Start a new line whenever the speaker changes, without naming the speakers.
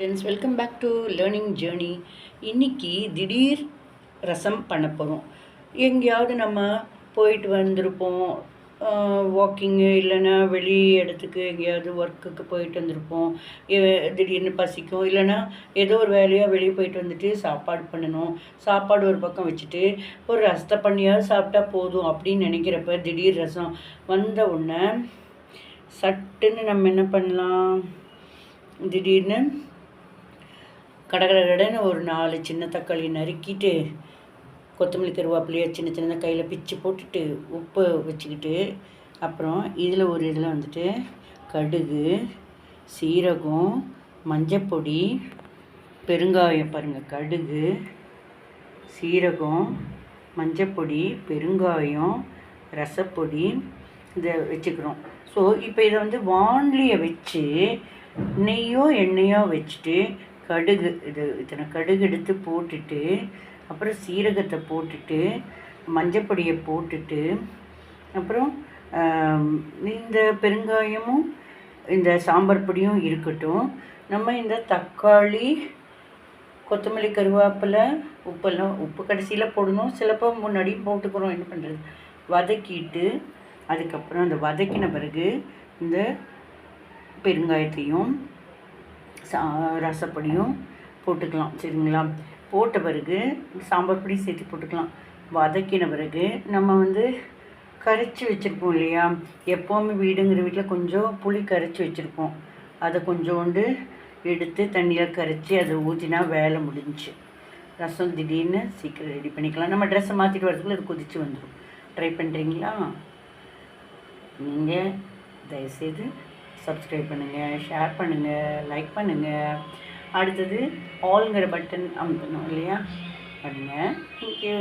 Students welcome back to learning journey இன்றைக்கி திடீர் ரசம் பண்ண போகிறோம் எங்கேயாவது நம்ம போயிட்டு வந்திருப்போம். வாக்கிங்கு இல்லைன்னா வெளி இடத்துக்கு எங்கேயாவது ஒர்க்குக்கு போயிட்டு வந்திருப்போம். திடீர்னு பசிக்கும். இல்லைன்னா ஏதோ ஒரு வேலையாக வெளியே போயிட்டு வந்துட்டு சாப்பாடு பண்ணணும். சாப்பாடு ஒரு பக்கம் வச்சுட்டு ஒரு ரசத்தை பண்ணியாவது சாப்பிட்டா போதும் அப்படின்னு நினைக்கிறப்ப திடீர் ரசம் வந்த உடனே சட்டுன்னு நம்ம என்ன பண்ணலாம்? திடீர்னு கடகடகடன்னு ஒரு நாலு சின்ன தக்காளி நறுக்கிட்டு கொத்தமல்லி கருவேப்பிலையை சின்ன சின்னதாக கையில் பிச்சு போட்டுட்டு உப்பு வச்சுக்கிட்டு அப்புறம் இதில் ஒரு இதில் வந்துட்டு கடுகு சீரகம் மஞ்சப்பொடி பெருங்காயம் பாருங்கள் கடுகு சீரகம் மஞ்சப்பொடி பெருங்காயம் ரசப்பொடி இதை வச்சுக்கிறோம். ஸோ இப்போ இதை வந்து வான்லியை வச்சு நெய்யோ எண்ணெயோ வச்சுட்டு கடுகு இது இத்தனை கடுகு எடுத்து போட்டுட்டு அப்புறம் சீரகத்தை போட்டுட்டு மஞ்சப்பொடியை போட்டுட்டு அப்புறம் இந்த பெருங்காயமும் இந்த சாம்பார் பொடியும் இருக்கட்டும். நம்ம இந்த தக்காளி கொத்தமல்லி கருவேப்பிலை உப்பெல்லாம் உப்பு கடைசியில் போடணும். சிலப்போ முன்னாடியும் போட்டுக்கிறோம். என்ன பண்ணுறது வதக்கிட்டு அதுக்கப்புறம் அந்த வதக்கின பிறகு இந்த பெருங்காயத்தையும் சா ரசப்பொடியும் போட்டுக்கலாம் சரிங்களா? போட்ட பிறகு சாம்பார் பொடி சேர்த்து போட்டுக்கலாம். வதக்கின பிறகு நம்ம வந்து கரைச்சி வச்சுருப்போம் இல்லையா? எப்போவுமே வீடுங்கிற வீட்டில் கொஞ்சம் புளி கரைச்சி வச்சுருப்போம். அதை கொஞ்சோண்டு எடுத்து தண்ணியில் கரைச்சி அதை ஊற்றினா வேலை முடிஞ்சு ரசம் திடீர்னு சீக்கிரம் ரெடி பண்ணிக்கலாம். நம்ம ட்ரெஸ்ஸை மாற்றிட்டு வரதுக்குள்ள அது கொதிச்சு வந்துடும் ட்ரை பண்ணுறீங்களா நீங்கள் தயவுசெய்து சப்ஸ்கிரைப் பண்ணுங்கள் ஷேர் பண்ணுங்கள் லைக் பண்ணுங்கள் அடுத்தது ஆல்ங்கிற பட்டன் அமுத்தணும் இல்லையா? பண்ணுங்கள் தேங்க்யூ